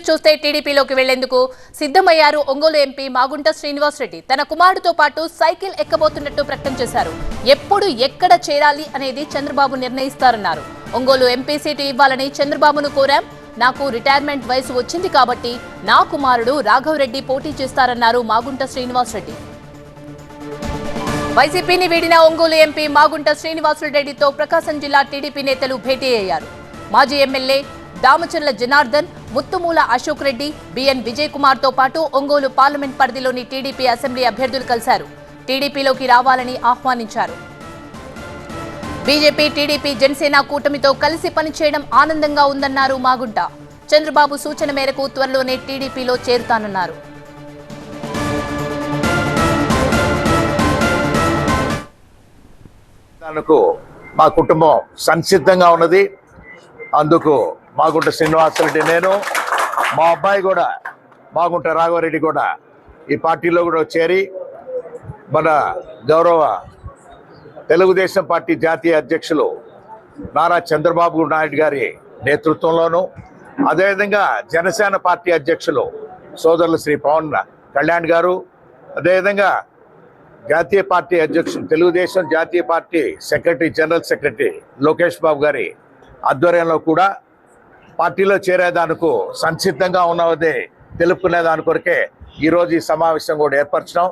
News చూస్తే టీడీపీలోకి వెళ్ళేందుకు సిద్ధమయ్యారు ఒంగోలు ఎంపీ మాగుంట శ్రీనివాసరెడ్డి. తన కుమారుడితో పాటు సైకిల్ ఎక్కబోతున్నట్టు ప్రకటన చేశారు. ఎప్పుడు ఎక్కడ చేరాలి అనేది చంద్రబాబు నిర్ణయిస్తారన్నారు. ఒంగోలు ఎంపీ సీటు ఇవ్వాలని చంద్రబాబును కోరాం. నాకు రిటైర్మెంట్ వయసు వచ్చింది కాబట్టి నా కుమారుడు రాఘవరెడ్డి పోటీ చేస్తారన్నారు మాగుంట శ్రీనివాసరెడ్డి. వైసీపీని వీడిన ఒంగోలు ఎంపీ మాగుంట శ్రీనివాసులరెడ్డితో ప్రకాశం జిల్లా టీడీపీ నేతలు భేటీ అయ్యారు. మాజీ ఎమ్మెల్యే దామచర్ల జనార్దన్ ముత్తుమూల అశోక్ రెడ్డి బిఎన్ విజయ్ కుమార్తో పాటు ఒంగోలు పార్లమెంట్ పరిధిలోని టీడీపీ అసెంబ్లీ అభ్యర్థులు కలిశారు. టీడీపీలోకి రావాలని ఆహ్వానించారు. బీజేపీ టీడీపీ జనసేన కూటమితో కలిసి పనిచేయడం ఆనందంగా ఉందన్నారు మాగుంట. చంద్రబాబు సూచన మేరకు త్వరలోనే టీడీపీలో చేరుతానన్నారు. మా కుటుంబం సంసిద్ధంగా ఉన్నది. అందుకు మాగుంట శ్రీనివాసరెడ్డి నేను. మా అబ్బాయి కూడా మాగుంట రాఘవరెడ్డి కూడా ఈ పార్టీలో కూడా చేరి మన గౌరవ తెలుగుదేశం పార్టీ జాతీయ అధ్యక్షులు నారా చంద్రబాబు నాయుడు గారి నేతృత్వంలోనూ అదేవిధంగా జనసేన పార్టీ అధ్యక్షులు సోదరులు శ్రీ పవన్ కళ్యాణ్ గారు అదేవిధంగా జాతీయ పార్టీ అధ్యక్షుడు తెలుగుదేశం జాతీయ party secretary general secretary Lokesh Babu గారి ఆధ్వర్యంలో కూడా పార్టీలో చేరేదానికి సంసిద్ధంగా ఉన్నదే తెలుపుకునే దాని కొరకే ఈరోజు ఈ సమావేశం కూడా ఏర్పరచడం